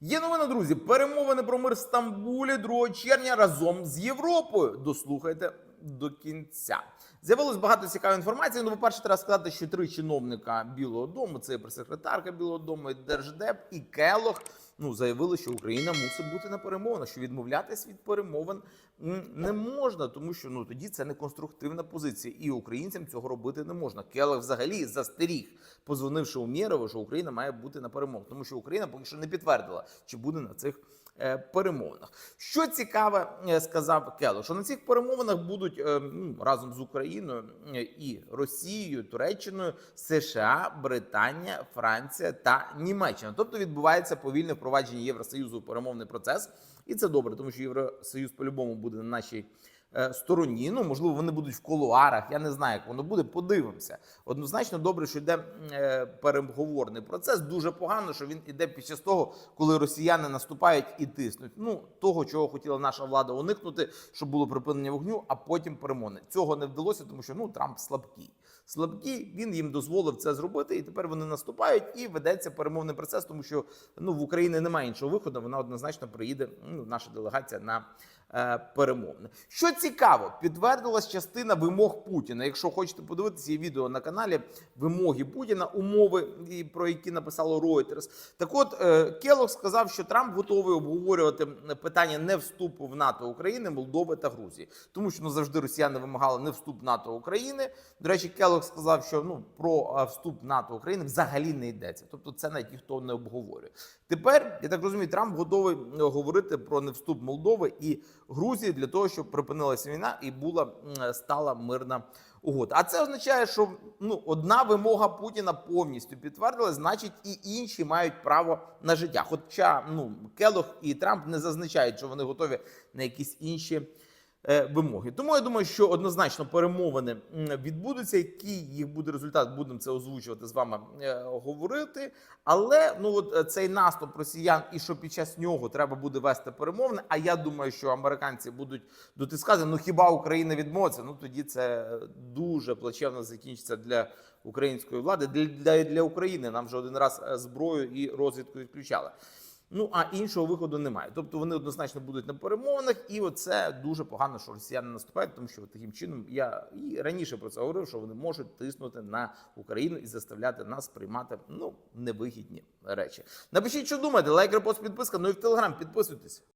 Є новина, друзі. Перемовини про мир в Стамбулі 2 червня разом з Європою. Дослухайте до кінця. З'явилось багато цікавої інформації. Ну, по-перше, треба сказати, що три чиновника Білого Дому, це і прес-секретарка Білого Дому, і Держдеп і Келох, ну заявили, що Україна мусить бути на перемовинах, що відмовлятись від перемовин не можна, тому що ну тоді це не конструктивна позиція, і українцям цього робити не можна. Келох взагалі застеріг, позвонивши Умєрову, що Україна має бути на перемовинах, тому що Україна поки що не підтвердила, чи буде на цих. е, Перемовинах, що цікаве, е, сказав Кело, що на цих перемовинах будуть е, ну, разом з Україною е, і Росією, Туреччиною, США, Британія, Франція та Німеччина. Тобто відбувається повільне впровадження Євросоюзу у перемовний процес, і це добре, тому що Євросоюз по-любому буде на нашій стороні. Ну можливо, вони будуть в колуарах. Я не знаю, як воно буде. Подивимося. Однозначно, добре, що йде е, переговорний процес. Дуже погано, що він іде час того, коли росіяни наступають і тиснуть. Ну того, чого хотіла наша влада уникнути, щоб було припинення вогню, а потім перемони. Цього не вдалося, тому що ну Трамп слабкий. Слабкий, він їм дозволив це зробити, і тепер вони наступають і ведеться перемовний процес, тому що ну в Україні немає іншого виходу. Вона однозначно приїде. Ну, наша делегація на е, перемовини. Що цікаво, підтвердилась частина вимог Путіна. Якщо хочете подивитися, є відео на каналі вимоги Путіна, умови, про які написало Reuters. Так от е, Келох сказав, що Трамп готовий обговорювати питання не вступу в НАТО України, Молдови та Грузії, тому що ну завжди росіяни вимагали не вступ в НАТО України. До речі, Келох сказав, що ну про е, вступ в НАТО України взагалі не йдеться. Тобто, це навіть ніхто не обговорює. Тепер я так розумію, Трамп готовий говорити про невступ Молдови і Грузії для того, щоб припинилася війна і була стала мирна угода. А це означає, що ну одна вимога Путіна повністю підтвердилась, значить, і інші мають право на життя. Хоча ну Келох і Трамп не зазначають, що вони готові на якісь інші. Е, Вимоги, тому я думаю, що однозначно перемовини відбудуться. Який їх буде результат, будемо це озвучувати з вами е, говорити. Але ну от е, цей наступ росіян, і що під час нього треба буде вести перемовини. А я думаю, що американці будуть дотискати. Ну хіба Україна відмовиться? Ну тоді це дуже плачевно закінчиться для української влади. Для, для, для України нам вже один раз зброю і розвідку відключали. Ну а іншого виходу немає. Тобто вони однозначно будуть на перемовинах, і оце дуже погано, що росіяни наступають, тому що таким чином я і раніше про це говорив, що вони можуть тиснути на Україну і заставляти нас приймати ну невигідні речі. Напишіть, що думаєте, лайк, репост, підписка. Ну і в телеграм підписуйтесь.